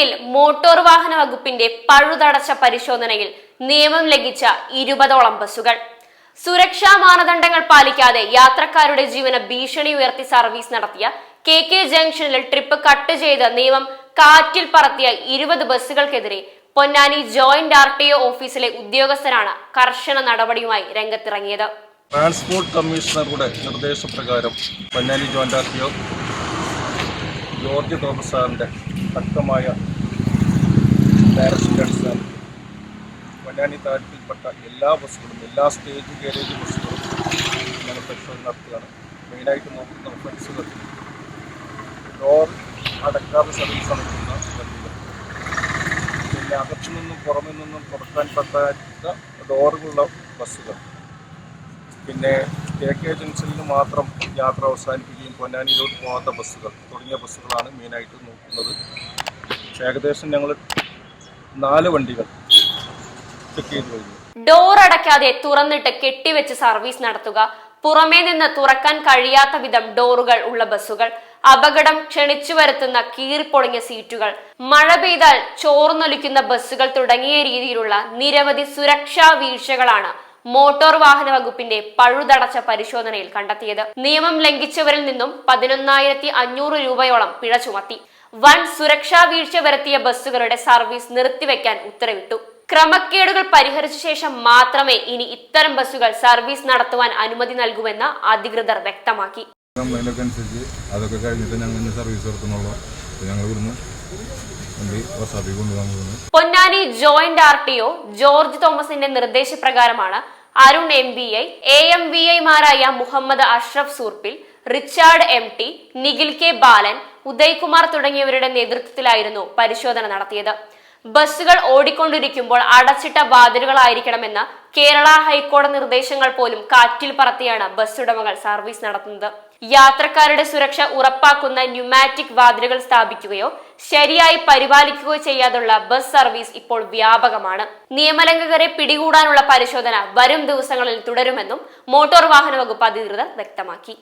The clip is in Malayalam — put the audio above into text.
പൊന്നാനിയിൽ മോട്ടോർ വാഹന വകുപ്പിന്റെ പഴുതടച്ച പരിശോധനയിൽ നിയമം ലംഘിച്ച ഇരുപതോളം ബസ്സുകൾ. സുരക്ഷാ മാനദണ്ഡങ്ങൾ പാലിക്കാതെ യാത്രക്കാരുടെ ജീവന ഭീഷണി ഉയർത്തി സർവീസ് നടത്തിയ കെ കെ ജംഗ്ഷനിൽ ട്രിപ്പ് കട്ട് ചെയ്ത നിയമം കാറ്റിൽ പറത്തിയ ഇരുപത് ബസ്സുകൾക്കെതിരെ Ponnani joint R T O ഓഫീസിലെ ഉദ്യോഗസ്ഥരാണ് കർശന നടപടിയുമായി രംഗത്തിറങ്ങിയത്. ട്രാൻസ്പോർട്ട് കമ്മീഷണറുടെ നിർദ്ദേശപ്രകാരം Ponnani joint R T O George Thomas സാറിന്റെ ശക്തമായ ഡയറക്ഷന്റെ അടിസ്ഥാനത്തിൽ താലൂക്കിൽപ്പെട്ട എല്ലാ ബസ്സുകളും എല്ലാ സ്റ്റേജ് ഗാരേജ് ബസ്സുകളും ഞങ്ങൾ പരിശോധന നടത്തുകയാണ്. മെയിനായിട്ട് നോക്കുന്ന ഒഫൻസുകൾ ഡോർ അടക്കാതെ സർവീസ് നടത്തുന്ന വണ്ടികൾ. പിന്നെ അകത്തു നിന്നും പുറമെ നിന്നും തുറക്കാൻ പറ്റാത്ത ഡോറുകളുള്ള ബസ്സുകൾ. പിന്നെ കെ കെ ജംഗ്ഷനിൽ മാത്രം യാത്ര അവസാനിപ്പിക്കുകയും പൊന്നാനിയിലോട്ട് പോകാത്ത ബസ്സുകൾ തുടങ്ങിയ ബസ്സുകളാണ് മെയിനായിട്ട് നോക്കുന്നത്. ഏകദേശം ഞങ്ങൾ നാല് വണ്ടികൾ ചെക്ക് ചെയ്ത് കഴിഞ്ഞു. ഡോർ അടയ്ക്കാതെ തുറന്നിട്ട് കെട്ടിവെച്ച് സർവീസ് നടത്തുക പുറമേ നിന്ന് തുറക്കാൻ കഴിയാത്ത വിധം ഡോറുകൾ ഉള്ള ബസ്സുകൾ അപകടം ക്ഷണിച്ചു വരുത്തുന്ന കീറിപ്പൊളിഞ്ഞ സീറ്റുകൾ മഴ പെയ്താൽ ചോർന്നൊലിക്കുന്ന ബസ്സുകൾ തുടങ്ങിയ രീതിയിലുള്ള നിരവധി സുരക്ഷാ വീഴ്ചകളാണ് മോട്ടോർ വാഹന വകുപ്പിന്റെ പഴുതടച്ച പരിശോധനയിൽ കണ്ടെത്തിയത്. നിയമം ലംഘിച്ചവരിൽ നിന്നും പതിനൊന്നായിരത്തി അഞ്ഞൂറ് രൂപയോളം പിഴ ചുമത്തി. വൻ സുരക്ഷാ വീഴ്ച വരുത്തിയ ബസ്സുകളുടെ സർവീസ് നിർത്തിവെക്കാൻ ഉത്തരവിട്ടു. ക്രമക്കേടുകൾ പരിഹരിച്ച ശേഷം മാത്രമേ ഇനി ഇത്തരം ബസ്സുകൾ സർവീസ് നടത്തുവാൻ അനുമതി നൽകുമെന്ന് അധികൃതർ വ്യക്തമാക്കി. അതൊക്കെ കഴിഞ്ഞിട്ട് ഞങ്ങൾ സർവീസ് നടത്തുന്നുള്ളൂ. ഞങ്ങൾ Ponnani joint R T O George തോമസിന്റെ നിർദ്ദേശപ്രകാരമാണ് Arun M B I A M V ഐമാരായ Muhammad Ashraf സൂർപ്പിൽ Richard M T Nikhil K Balan Udaykumar തുടങ്ങിയവരുടെ നേതൃത്വത്തിലായിരുന്നു പരിശോധന നടത്തിയത്. ബസ്സുകൾ ഓടിക്കൊണ്ടിരിക്കുമ്പോൾ അടച്ചിട്ട വാതിലുകളായിരിക്കണമെന്ന കേരള ഹൈക്കോടതി നിർദ്ദേശങ്ങൾ പോലും കാറ്റിൽ പറത്തിയാണ് ബസ് ഉടമകൾ സർവീസ് നടത്തുന്നത്. യാത്രക്കാരുടെ സുരക്ഷ ഉറപ്പാക്കുന്ന ന്യൂമാറ്റിക് വാതിലുകൾ സ്ഥാപിക്കുകയോ ശരിയായി പരിപാലിക്കുകയോ ചെയ്യാതുള്ള ബസ് സർവീസ് ഇപ്പോൾ വ്യാപകമാണ്. നിയമലംഘകരെ പിടികൂടാനുള്ള പരിശോധന വരും ദിവസങ്ങളിൽ തുടരുമെന്നും മോട്ടോർ വാഹന വകുപ്പ് അധികൃതർ വ്യക്തമാക്കി.